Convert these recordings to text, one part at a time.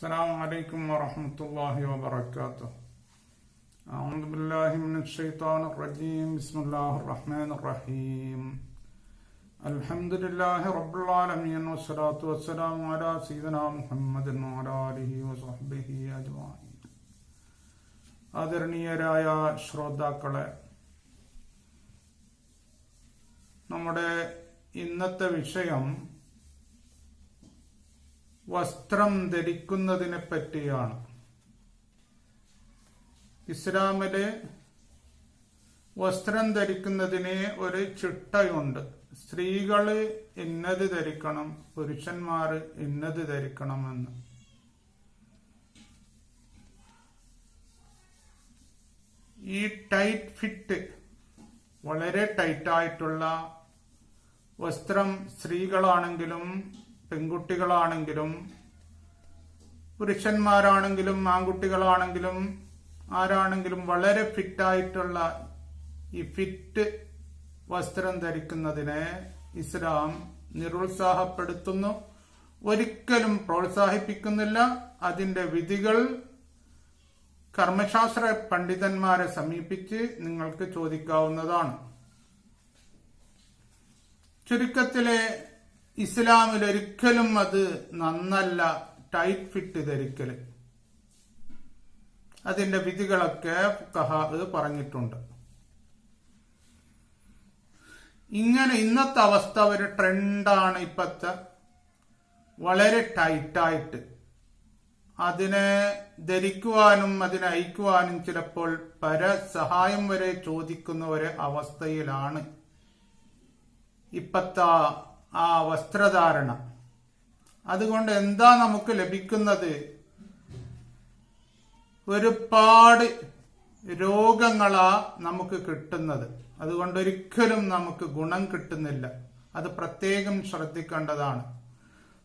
السلام عليكم ورحمة الله وبركاته أعوذ بالله من الشيطان الرجيم بسم الله الرحمن الرحيم الحمد لله رب العالمين والصلاة والسلام على سيدنا محمد وعلى آله وصحبه أجمعين ആദരണീയരായ ശ്രോതാക്കളെ നമ്മുടെ ഇന്നത്തെ വിഷയം വസ്ത്രം ധരിക്കുന്നതിനെ പറ്റിയാണ് ഇസ്ലാമിൽ വസ്ത്രം ധരിക്കുന്നതിന് ഒരു ചിട്ടയുണ്ട്. സ്ത്രീകൾ ഇന്നത് ധരിക്കണം പുരുഷന്മാർ ഇന്നത് ധരിക്കണമെന്ന്. ഈ ടൈറ്റ് ഫിറ്റ് വളരെ ടൈറ്റായിട്ടുള്ള വസ്ത്രം സ്ത്രീകളാണെങ്കിലും പെൺകുട്ടികളാണെങ്കിലും പുരുഷന്മാരാണെങ്കിലും ആൺകുട്ടികളാണെങ്കിലും ആരാണെങ്കിലും വളരെ ഫിറ്റായിട്ടുള്ള ഈ ഫിറ്റ് വസ്ത്രം ധരിക്കുന്നതിനെ ഇസ്ലാം നിരുത്സാഹപ്പെടുത്തുന്നു. ഒരിക്കലും പ്രോത്സാഹിപ്പിക്കുന്നില്ല. അതിന്റെ വിധികൾ കർമ്മശാസ്ത്ര പണ്ഡിതന്മാരെ സമീപിച്ച് നിങ്ങൾക്ക് ചോദിക്കാവുന്നതാണ്. ചുരുക്കത്തിലെ ഇസ്ലാമിൽ ഒരിക്കലും അത് നന്നല്ല ടൈറ്റ് ഫിറ്റ് ധരിക്കൽ അതിന്റെ വിധികളൊക്കെ കഹാബ് പറഞ്ഞിട്ടുണ്ട്. ഇങ്ങനെ ഇന്നത്തെ അവസ്ഥ ഒരു ട്രെൻഡാണ് ഇപ്പത്തെ. വളരെ ടൈറ്റായിട്ട് അതിനെ ധരിക്കുവാനും അതിനെ അയക്കുവാനും ചിലപ്പോൾ പര സഹായം വരെ ചോദിക്കുന്ന ഒരു അവസ്ഥയിലാണ് ഇപ്പത്തെ ആ വസ്ത്രധാരണം. അതുകൊണ്ട് എന്താ നമുക്ക് ലഭിക്കുന്നത്? ഒരുപാട് രോഗങ്ങളാ നമുക്ക് കിട്ടുന്നത്. അതുകൊണ്ട് ഒരിക്കലും നമുക്ക് ഗുണം കിട്ടുന്നില്ല. അത് പ്രത്യേകം ശ്രദ്ധിക്കേണ്ടതാണ്.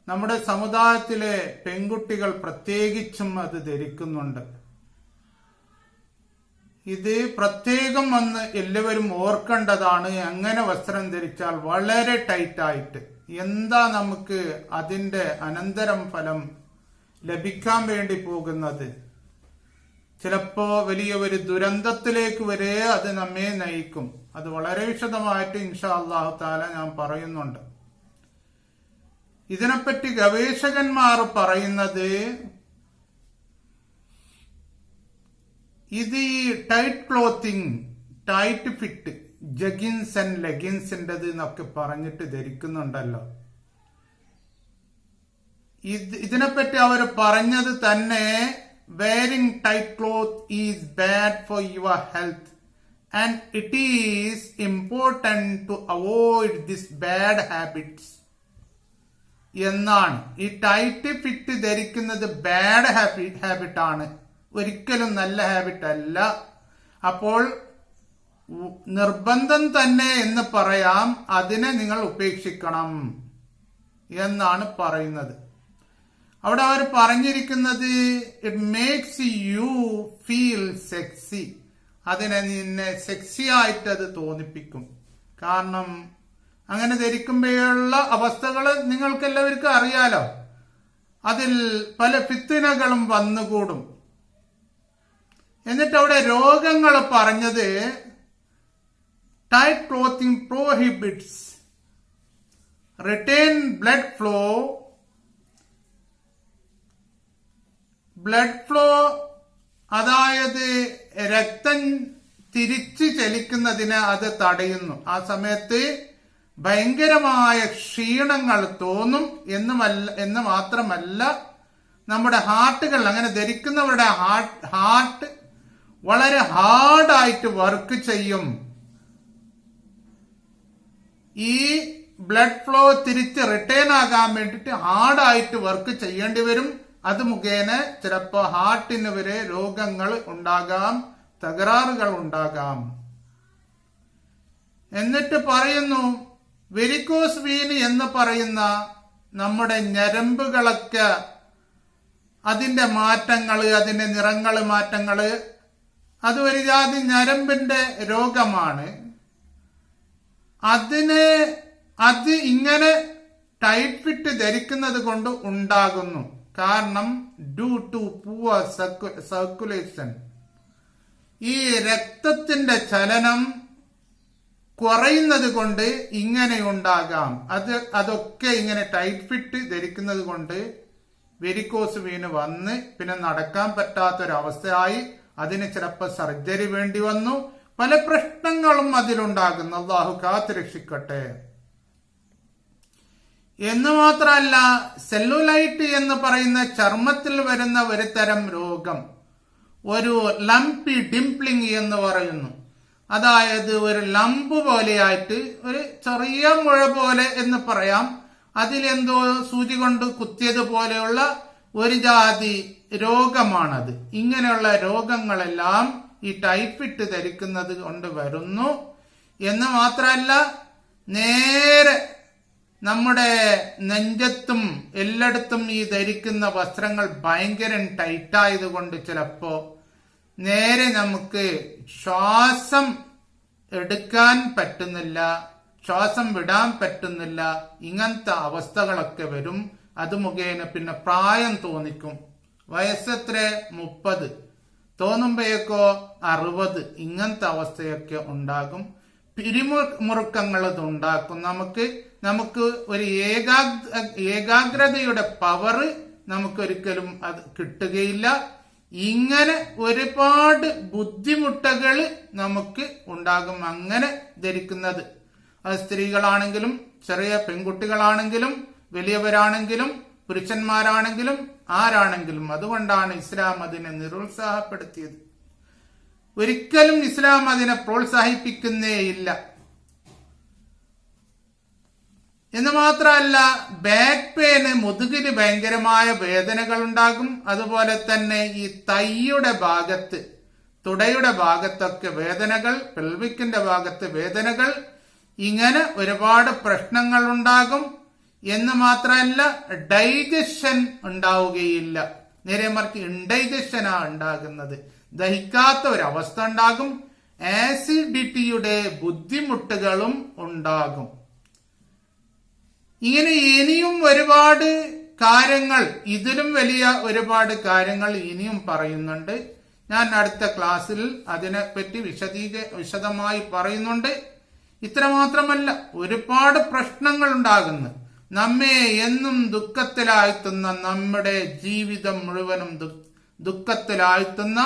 നമ്മുടെ സമുദായത്തിലെ പെൺകുട്ടികൾ പ്രത്യേകിച്ചും അത് ധരിക്കുന്നുണ്ട്. ഇത് പ്രത്യേകം വന്ന് എല്ലാവരും ഓർക്കേണ്ടതാണ് അങ്ങനെ വസ്ത്രം ധരിച്ചാൽ വളരെ ടൈറ്റായിട്ട് എന്താ നമുക്ക് അതിന്റെ അനന്തരം ഫലം ലഭിക്കാൻ വേണ്ടി പോകുന്നത്? ചിലപ്പോ വലിയ ഒരു ദുരന്തത്തിലേക്ക് വരെ അത് നമ്മെ നയിക്കും. അത് വളരെ വിശദമായിട്ട് ഇൻഷാ അള്ളാഹു താല ഞാൻ പറയുന്നുണ്ട്. ഇതിനെപ്പറ്റി ഗവേഷകന്മാർ പറയുന്നത് ഇത് ഈ tight clothing tight fit jeggings and ലെഗിൻസിന്റെത് എന്നൊക്കെ പറഞ്ഞിട്ട് ധരിക്കുന്നുണ്ടല്ലോ. ഇത് ഇതിനെപ്പറ്റി അവർ പറഞ്ഞത് തന്നെ wearing tight cloth is bad for your health and it is important to avoid this bad habits എന്നാണ്. ഈ ടൈറ്റ് ഫിറ്റ് ധരിക്കുന്നത് ബാഡ് ഹാബിറ്റ് ഹാബിറ്റ് ആണ്. ഒരിക്കലും നല്ല ഹാബിറ്റ് അല്ല. അപ്പോൾ നിർബന്ധം തന്നെ എന്ന് പറയാം അതിനെ നിങ്ങൾ ഉപേക്ഷിക്കണം എന്നാണ് പറയുന്നത്. അവിടെ അവർ പറഞ്ഞിരിക്കുന്നത് it makes you feel sexy അതിനെ നിന്നെ സെക്സി ആയിട്ട് അത് തോന്നിപ്പിക്കും. കാരണം അങ്ങനെ ധരിക്കുമ്പോഴുള്ള അവസ്ഥകൾ നിങ്ങൾക്ക് എല്ലാവർക്കും അറിയാലോ. അതിൽ പല ഫിത്തിനകളും വന്നുകൂടും. എന്നിട്ട് അവിടെ രോഗങ്ങൾ പറഞ്ഞത് tight clothing prohibits return blood flow blood flow അതായത് രക്തം തിരിച്ചു ചലിക്കുന്നതിന് അത് തടയുന്നു. ആ സമയത്ത് ഭയങ്കരമായ ക്ഷീണങ്ങൾ തോന്നും എന്നുമല്ല എന്ന് മാത്രമല്ല നമ്മുടെ ഹാർട്ടുകൾ അങ്ങനെ ധരിക്കുന്നവരുടെ ഹാർട്ട് ഹാർട്ട് വളരെ ഹാർഡായിട്ട് വർക്ക് ചെയ്യും. ഈ ബ്ലഡ് ഫ്ലോ തിരിച്ച് റിട്ടേൺ ആകാൻ വേണ്ടിയിട്ട് ഹാർഡായിട്ട് വർക്ക് ചെയ്യേണ്ടി വരും. അത് മുഖേന ചിലപ്പോൾ ഹാർട്ടിന് വരെ രോഗങ്ങൾ ഉണ്ടാകാം തകരാറുകൾ ഉണ്ടാകാം. എന്നിട്ട് പറയുന്നു വെരിക്കോസ് വീന് എന്ന് പറയുന്ന നമ്മുടെ ഞരമ്പുകളൊക്കെ അതിന്റെ മാറ്റങ്ങൾ അതിന്റെ നിറങ്ങൾ മാറ്റങ്ങൾ അത് ഒരു ജാതി ഞരമ്പിന്റെ രോഗമാണ്. അതിന് അത് ഇങ്ങനെ ടൈറ്റ് ഫിറ്റ് ധരിക്കുന്നത് കൊണ്ട് ഉണ്ടാകുന്നു. കാരണം ഡ്യൂ ടു പൂവർ സർക്കുലേഷൻ ഈ രക്തത്തിന്റെ ചലനം കുറയുന്നത് കൊണ്ട് ഇങ്ങനെ ഉണ്ടാകാം. അത് അതൊക്കെ ഇങ്ങനെ ടൈറ്റ് ഫിറ്റ് ധരിക്കുന്നത് കൊണ്ട് വെരിക്കോസ് വീണ് വന്ന് പിന്നെ നടക്കാൻ പറ്റാത്തൊരവസ്ഥയായി അതിന് ചിലപ്പോൾ സർജറി വേണ്ടി വന്നു. പല പ്രശ്നങ്ങളും അതിലുണ്ടാകുന്നു. അള്ളാഹു കാത്തുരക്ഷിക്കട്ടെ എന്ന് മാത്രമല്ല സെല്ലുലൈറ്റ് എന്ന് പറയുന്ന ചർമ്മത്തിൽ വരുന്ന ഒരു തരം രോഗം ഒരു ലംപി ഡിംപ്ലിംഗ് എന്ന് പറയുന്നു. അതായത് ഒരു ലംബ് പോലെയായിട്ട് ഒരു ചെറിയ മുഴ പോലെ എന്ന് പറയാം. അതിലെന്തോ സൂചി കൊണ്ട് കുത്തിയത് പോലെയുള്ള ഒരു ജാതി രോഗമാണത്. ഇങ്ങനെയുള്ള രോഗങ്ങളെല്ലാം ഈ ടൈപ്പിട്ട് ധരിക്കുന്നത് കൊണ്ട് വരുന്നു. എന്ന് മാത്രമല്ല നേരെ നമ്മുടെ നെഞ്ചത്തും എല്ലായിടത്തും ഈ ധരിക്കുന്ന വസ്ത്രങ്ങൾ ഭയങ്കര ടൈറ്റായതുകൊണ്ട് ചിലപ്പോ നേരെ നമുക്ക് ശ്വാസം എടുക്കാൻ പറ്റുന്നില്ല ശ്വാസം വിടാൻ പറ്റുന്നില്ല ഇങ്ങനത്തെ അവസ്ഥകളൊക്കെ വരും. അത് മുഖേന പിന്നെ പ്രായം തോന്നിക്കും. വയസ്സെത്ര? മുപ്പത്. തോന്നുമ്പോഴേക്കോ അറുപത്. ഇങ്ങനത്തെ അവസ്ഥയൊക്കെ ഉണ്ടാകും. പിരിമുറുക്കങ്ങൾ മുറുക്കങ്ങൾ ഉണ്ടാക്കും നമുക്ക് നമുക്ക് ഒരു ഏകാഗ്ര ഏകാഗ്രതയുടെ പവർ നമുക്കൊരിക്കലും അത് കിട്ടുകയില്ല. ഇങ്ങനെ ഒരുപാട് ബുദ്ധിമുട്ടുകൾ നമുക്ക് ഉണ്ടാകും. അങ്ങനെ ധരിക്കുന്നത്. അത് സ്ത്രീകളാണെങ്കിലും ചെറിയ പെൺകുട്ടികളാണെങ്കിലും വലിയവരാണെങ്കിലും പുരുഷന്മാരാണെങ്കിലും ആരാണെങ്കിലും അതുകൊണ്ടാണ് ഇസ്ലാം അതിനെ നിരുത്സാഹപ്പെടുത്തിയത്. ഒരിക്കലും ഇസ്ലാം അതിനെ പ്രോത്സാഹിപ്പിക്കുന്നേയില്ല എന്ന് മാത്രമല്ല ബാക്ക് പെയിന് മുതുകിന് ഭയങ്കരമായ വേദനകൾ ഉണ്ടാകും. അതുപോലെ തന്നെ ഈ തൈയുടെ ഭാഗത്ത് തുടയുടെ ഭാഗത്തൊക്കെ വേദനകൾ പെൽവിക്കിന്റെ ഭാഗത്ത് വേദനകൾ ഇങ്ങനെ ഒരുപാട് പ്രശ്നങ്ങൾ ഉണ്ടാകും. എന്ന് മാത്രമല്ല ഡൈജഷൻ ഉണ്ടാവുകയില്ല. നേരെ മറിച്ച് ഇൻഡൈജഷനാ ഉണ്ടാകുന്നത്. ദഹിക്കാത്ത ഒരവസ്ഥ ഉണ്ടാകും ആസിഡിറ്റിയുടെ ബുദ്ധിമുട്ടുകളും ഉണ്ടാകും. ഇങ്ങനെ ഇനിയും ഒരുപാട് കാര്യങ്ങൾ ഇതിലും വലിയ ഒരുപാട് കാര്യങ്ങൾ ഇനിയും പറയുന്നുണ്ട്. ഞാൻ അടുത്ത ക്ലാസ്സിൽ അതിനെപ്പറ്റി വിശദീക വിശദമായി പറയുന്നുണ്ട്. ഇത്രമാത്രമല്ല ഒരുപാട് പ്രശ്നങ്ങൾ ഉണ്ടാകുന്നു നമ്മെ എന്നും ദുഃഖത്തിലാഴ്ത്തുന്ന നമ്മുടെ ജീവിതം മുഴുവനും ദുഃഖത്തിലാഴ്ത്തുന്ന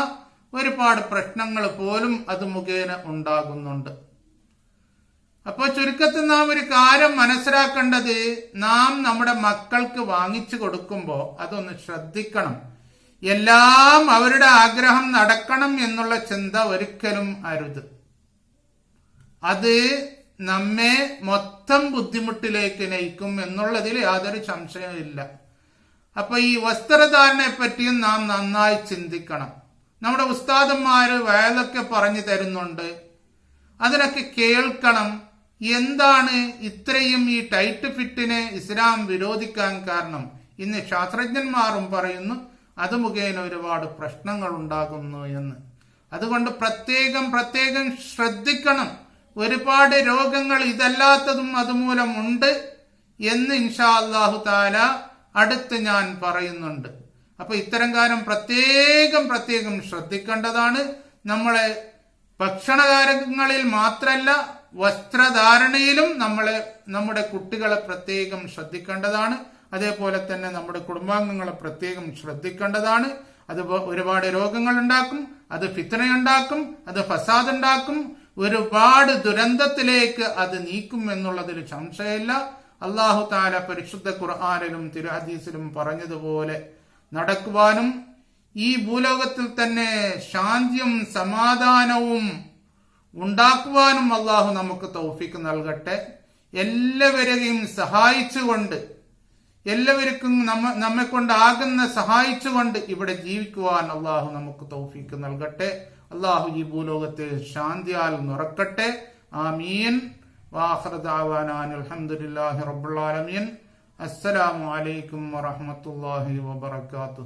ഒരുപാട് പ്രശ്നങ്ങൾ പോലും അത് മുഖേന ഉണ്ടാകുന്നുണ്ട്. അപ്പോൾ ചുരുക്കത്തിൽ നാം ഒരു കാര്യം മനസ്സിലാക്കേണ്ടത് നാം നമ്മുടെ മക്കൾക്ക് വാങ്ങിച്ചു കൊടുക്കുമ്പോൾ അതൊന്ന് ശ്രദ്ധിക്കണം. എല്ലാം അവരുടെ ആഗ്രഹം നടക്കണം എന്നുള്ള ചിന്ത ഒരിക്കലും അരുത്. അത് നമ്മെ മൊത്തം ബുദ്ധിമുട്ടിലേക്ക് നയിക്കും എന്നുള്ളതിൽ യാതൊരു സംശയമില്ല അപ്പൊ ഈ വസ്ത്രധാരണയെ പറ്റിയും നാം നന്നായി ചിന്തിക്കണം. നമ്മുടെ ഉസ്താദന്മാര് വയലൊക്കെ പറഞ്ഞു തരുന്നുണ്ട്. അതിനൊക്കെ കേൾക്കണം എന്താണ് ഇത്രയും ഈ ടൈറ്റ് ഫിറ്റിനെ ഇസ്ലാം വിരോധിക്കാൻ കാരണം. ഇന്ന് ശാസ്ത്രജ്ഞന്മാരും പറയുന്നു അത് മുഖേന ഒരുപാട് പ്രശ്നങ്ങൾ ഉണ്ടാകുന്നു എന്ന്. അതുകൊണ്ട് പ്രത്യേകം പ്രത്യേകം ശ്രദ്ധിക്കണം. ഒരുപാട് രോഗങ്ങൾ ഇതല്ലാത്തതും അതുമൂലം ഉണ്ട് എന്ന് ഇൻഷാ അള്ളാഹു താല അടുത്ത് ഞാൻ പറയുന്നുണ്ട്. അപ്പൊ ഇത്തരം കാര്യം പ്രത്യേകം പ്രത്യേകം ശ്രദ്ധിക്കേണ്ടതാണ്. നമ്മളെ ഭക്ഷണകാരങ്ങളിൽ മാത്രമല്ല വസ്ത്രധാരണയിലും നമ്മളെ നമ്മുടെ കുട്ടികളെ പ്രത്യേകം ശ്രദ്ധിക്കേണ്ടതാണ്. അതേപോലെ തന്നെ നമ്മുടെ കുടുംബാംഗങ്ങളെ പ്രത്യേകം ശ്രദ്ധിക്കേണ്ടതാണ്. അത് ഒരുപാട് രോഗങ്ങൾ ഉണ്ടാക്കും അത് ഫിത്തനയുണ്ടാക്കും അത് ഫസാദ് ഉണ്ടാക്കും ഒരുപാട് ദുരന്തത്തിലേക്ക് അത് നീക്കും എന്നുള്ളതിൽ സംശയമില്ല. അള്ളാഹു താല പരിശുദ്ധ ഖുർആാനിലും തിരുഹദീസിലും പറഞ്ഞതുപോലെ നടക്കുവാനും ഈ ഭൂലോകത്തിൽ തന്നെ ശാന്തിയും സമാധാനവും ഉണ്ടാക്കുവാനും അള്ളാഹു നമുക്ക് തൗഫിക്ക് നൽകട്ടെ. എല്ലാവരെയും സഹായിച്ചുകൊണ്ട് എല്ലാവർക്കും നമ്മ നമ്മെ കൊണ്ടാകുന്ന സഹായിച്ചുകൊണ്ട് ഇവിടെ ജീവിക്കുവാൻ അള്ളാഹു നമുക്ക് തൗഫീക്ക് നൽകട്ടെ. അള്ളാഹു ഈ ഭൂലോകത്തെ ശാന്തിയാൽ നിറക്കട്ടെ. ആമീൻ. വാഹൃദാവാനാൻ അലഹമുല്ലാഹി റബ്ബുലാലമീൻ അസ്സലാമു അലൈക്കും വറഹമത്തല്ലാഹി വബർക്കാത്തു